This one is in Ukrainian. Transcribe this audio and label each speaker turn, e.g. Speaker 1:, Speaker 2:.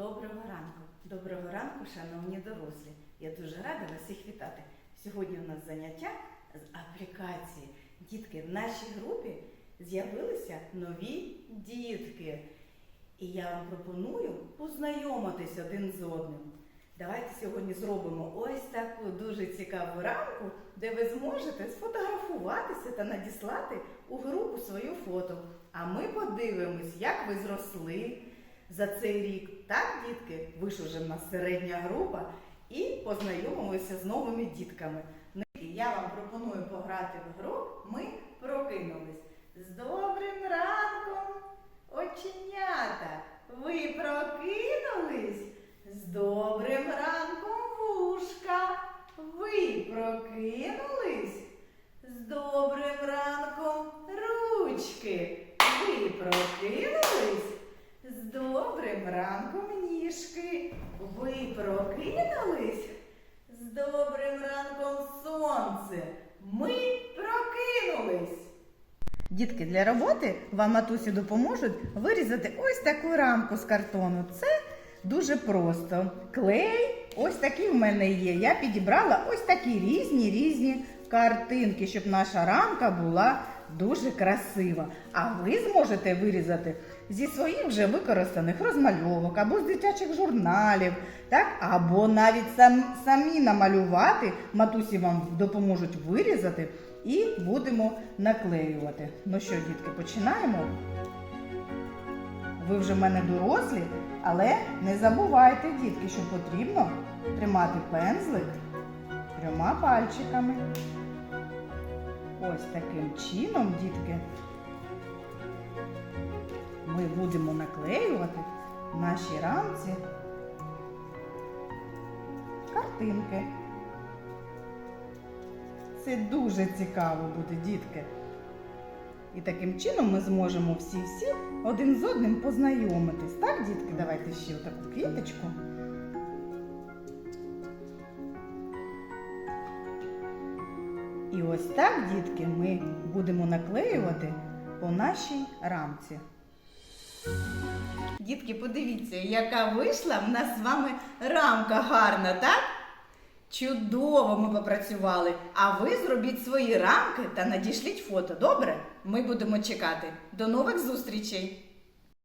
Speaker 1: Доброго ранку, доброго ранку, шановні дорослі. Я дуже рада вас всіх вітати. Сьогодні у нас заняття з аплікації. Дітки, в нашій групі з'явилися нові дітки. І я вам пропоную познайомитись один з одним. Давайте сьогодні зробимо ось таку дуже цікаву рамку, де ви зможете сфотографуватися та надіслати у групу своє фото. А ми подивимось, як ви зросли за цей рік. Так, дітки, ви ж уже в нас середня група і познайомимося з новими дітками. Ну, Я вам пропоную пограти в гру. Ми прокинулись. З добрим ранком, оченята! Ви прокинулись? З добрим ранком, вушка! Ви прокинулись? З добрим ранком, ручки! Ви прокинулись? Добрим ранком, ніжки! Ви прокинулись? З добрим ранком, сонце! Ми прокинулись! Дітки, для роботи вам матусі допоможуть вирізати ось таку рамку з картону. Це дуже просто. Клей, ось такий в мене є. Я підібрала ось такі різні різні картинки, щоб наша рамка була дуже красива. А ви зможете вирізати зі своїх вже використаних розмальовок або з дитячих журналів, так? або навіть сам, самі намалювати. Матусі вам допоможуть вирізати і будемо наклеювати. Ну що, дітки, починаємо? Ви вже в мене дорослі, але не забувайте, дітки, що потрібно тримати пензлик трьома пальчиками. Ось таким чином, дітки, ми будемо наклеювати в нашій рамці картинки. Це дуже цікаво буде, дітки. І таким чином ми зможемо всі-всі один з одним познайомитись. Так, дітки, давайте ще таку квіточку. І ось так, дітки, ми будемо наклеювати по нашій рамці. Дітки, подивіться, яка вийшла в нас з вами рамка гарна, так? Чудово ми попрацювали. А ви зробіть свої рамки та надішліть фото. Добре? Ми будемо чекати. До нових зустрічей!